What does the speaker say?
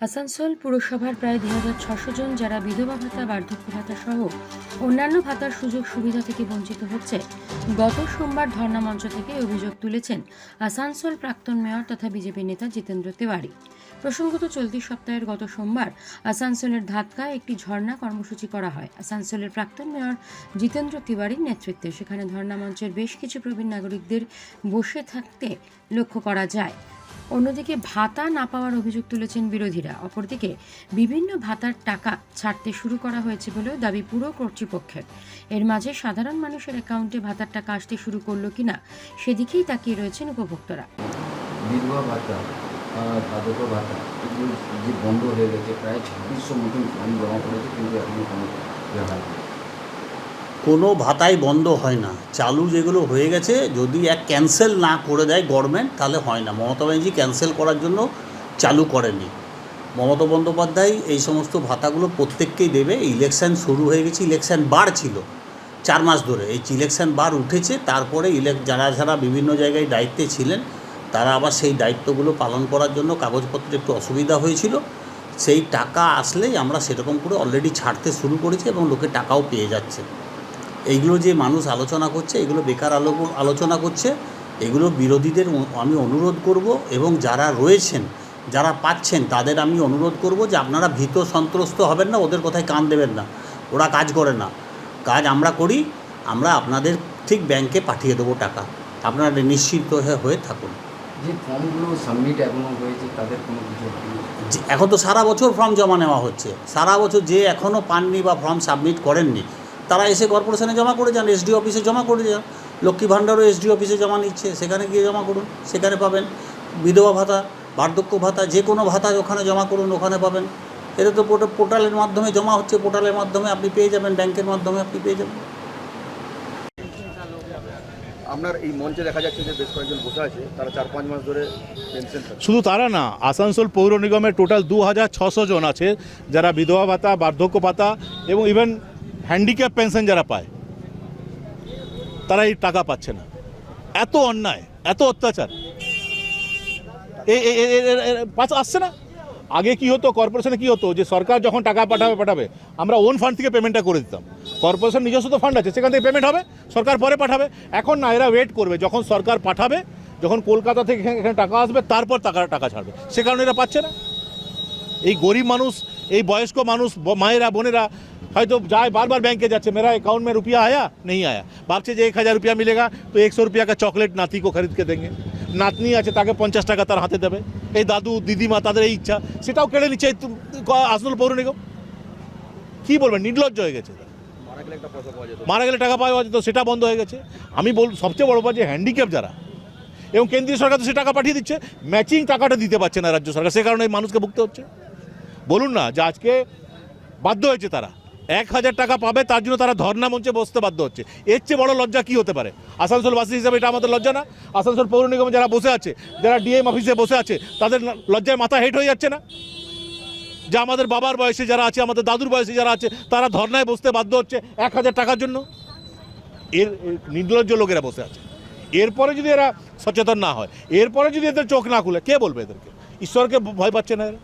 আসানসোল পুরসভার প্রায় দুই হাজার ছশো জন যারা বিধবা ভাতা, বার্ধক্য ভাতা সহ অন্যান্য ভাতার সুযোগ সুবিধা থেকে বঞ্চিত হচ্ছে, গত সোমবার ধর্ণা মঞ্চ থেকে অভিযোগ তুলেছেন আসানসোল প্রাক্তন মেয়র তথা বিজেপি নেতা জিতেন্দ্র তিওয়ারি। প্রসঙ্গত চলতি সপ্তাহের গত সোমবার আসানসোলের ধাতকায় একটি ঝর্ণা কর্মসূচি করা হয়। আসানসোলের প্রাক্তন মেয়র জিতেন্দ্র তিওয়ারির নেতৃত্বে সেখানে ধর্ণা মঞ্চের বেশ কিছু প্রবীণ নাগরিকদের বসে থাকতে লক্ষ্য করা যায়। অন্যদিকে ভাতা না পাওয়ার অভিযোগ তুলেছেন বিরোধীরা। অপরদিকে বিভিন্ন ভাতার টাকা ছাড়তে শুরু করা হয়েছে বলেও দাবি পুরো কর্তৃপক্ষের। এর মাঝে সাধারণ মানুষের অ্যাকাউন্টে ভাতার টাকা আসতে শুরু করল কিনা, সেদিকেই তাকিয়ে রয়েছেন উপভোক্তারা। বিধবা ভাতা ভাতা যে বন্ধ হয়ে গেছে, প্রায় ছাব্বিশশো মতন জমা করেছে কিন্তু এখনও কোনো কোনো ভাতাই বন্ধ হয় না। চালু যেগুলো হয়ে গেছে, যদি এক ক্যান্সেল না করে দেয় গভর্নমেন্ট তাহলে হয় না। মমতা ব্যানার্জি ক্যান্সেল করার জন্য চালু করেনি মমতা বন্দ্যোপাধ্যায় এই সমস্ত ভাতাগুলো প্রত্যেককেই দেবে। ইলেকশন শুরু হয়ে গেছে ইলেকশন বার ছিল চার মাস ধরে। এই ইলেকশন বার উঠেছে, তারপরে ইলেক যারা যারা বিভিন্ন জায়গায় দায়িত্বে ছিলেন, তারা আবার সেই দায়িত্বগুলো পালন করার জন্য কাগজপত্রে একটু অসুবিধা হয়েছিল। সেই টাকা আসলেই আমরা সেরকম করে অলরেডি ছাড়তে শুরু করেছি এবং লোকে টাকাও পেয়ে যাচ্ছে। এইগুলো যে মানুষ আলোচনা করছে এগুলো বেকার আলো আলোচনা করছে এগুলো বিরোধীদের আমি অনুরোধ করব এবং যারা রয়েছেন যারা পাচ্ছেন তাদের আমি অনুরোধ করব যে আপনারা ভীত সন্ত্রস্ত হবেন না ওদের কথায় কান দেবেন না। ওরা কাজ করে না। কাজ আমরা করি আমরা আপনাদের ঠিক ব্যাংকে পাঠিয়ে দেবো টাকা। আপনারা নিশ্চিন্ত হয়ে- থাকুন। যে ফর্মগুলো সাবমিট এখনও হয়েছে তাদের কোনো কিছু এখন তো সারা বছর ফর্ম জমা নেওয়া হচ্ছে। সারা বছর যে এখনও পাননি বা ফর্ম সাবমিট করেননি তারা এসে কর্পোরেশনে জমা করে যান এসডি অফিসে জমা করে যান। লক্ষ্মী ভাণ্ডারও এসডি অফিসে জমা নিচ্ছে সেখানে গিয়ে জমা করুন সেখানে পাবেন বিধবা ভাতা বার্ধক্য ভাতা যে কোনো ভাতা ওখানে জমা করুন ওখানে পাবেন। এটা তো পোর্টা- পোর্টালের মাধ্যমে জমা হচ্ছে পোর্টালের মাধ্যমে আপনি পেয়ে যাবেন ব্যাংকের মাধ্যমে আপনি পেয়ে যাবেন। আপনার এই মঞ্চে দেখা যাচ্ছে যে বেশ কয়েকজন বসে আছে তারা চার পাঁচ মাস ধরে পেনশন শুধু তারা না আসানসোল পৌর নিগমের টোটাল দু হাজার ছশো জন আছে যারা বিধবা ভাতা বার্ধক্য ভাতা এবং ইভেন হ্যান্ডিক্যাপ পেনশন যারা পায় তারা এই টাকা পাচ্ছে না। এত অন্যায়, এত অত্যাচার। আসছে না? আগে কি হতো কর্পোরেশনে কি হতো, যে সরকার যখন টাকা পাঠাবে পাঠাবে, আমরা ওন ফান্ড থেকে পেমেন্টটা করে দিতাম। কর্পোরেশন নিজস্ব তো ফান্ড আছে, সেখান থেকে পেমেন্ট হবে, সরকার পরে পাঠাবে। এখন না, এরা ওয়েট করবে, যখন সরকার পাঠাবে, যখন কলকাতা থেকে এখানে- টাকা আসবে, তারপর টাকা টাকা ছাড়বে। সে কারণে এরা পাচ্ছে না। এই গরিব মানুষ, এই বয়স্ক মানুষ মায়েরা, বোনেরা হয়তো যায় बार-बार बैंक के যাচ্ছে मेरा अकाउंट में रुपया आया नहीं आया ভাবছে যে এক হাজার রুপিয়া মিলেগা তো একশো রুপিয়া का চকলেট নাতি को खरीद के देंगे নাতনি আছে তাকে পঞ্চাশ টাকা তার হাতে দেবে এই দাদু দিদিমা তাদের এই ইচ্ছা সেটাও কেড়ে নিচ্ছে এই তু- ক- আসল পৌর নিগম কী বলবেন নির্লজ্জ হয়ে গেছে মারা গেলে একটা পয়সা পাওয়া যেত মারা গেলে টাকা পাওয়া যেত সেটা বন্ধ হয়ে গেছে আমি বল সবচেয়ে বড় কথা যে হ্যান্ডিক্যাপ যারা এবং কেন্দ্রীয় সরকার তো সে টাকা পাঠিয়ে দিচ্ছে ম্যাচিং টাকাটা দিতে পারছে না রাজ্য সরকার সে কারণে এই মানুষকে ভুগতে হচ্ছে বলুন না যে আজকে বাধ্য হয়েছে তারা এক হাজার টাকা পাবে, তার জন্য তারা ধর্না মঞ্চে বসতে বাধ্য হচ্ছে। এর চেয়ে বড় লজ্জা কি হতে পারে? আসানসোলবাসী হিসাবে এটা আমাদের লজ্জা না? আসানসোল পৌর নিগমে যারা বসে আছে, যারা ডিএম অফিসে বসে আছে, তাদের লজ্জায় মাথা হেট হয়ে যাচ্ছে না? যে আমাদের বাবার বয়সে যারা আছে, আমাদের দাদুর বয়সে যারা আছে, তারা ধর্নায় বসতে বাধ্য হচ্ছে এক হাজার টাকার জন্য? এর নির্লজ্জ লোকেরা বসে আছে। এরপরে যদি এরা সচেতন না হয়, এরপরে যদি এদের চোখ না খুলে, কে বলবে এদেরকে? ঈশ্বরকে ভয় পাচ্ছে না এরা?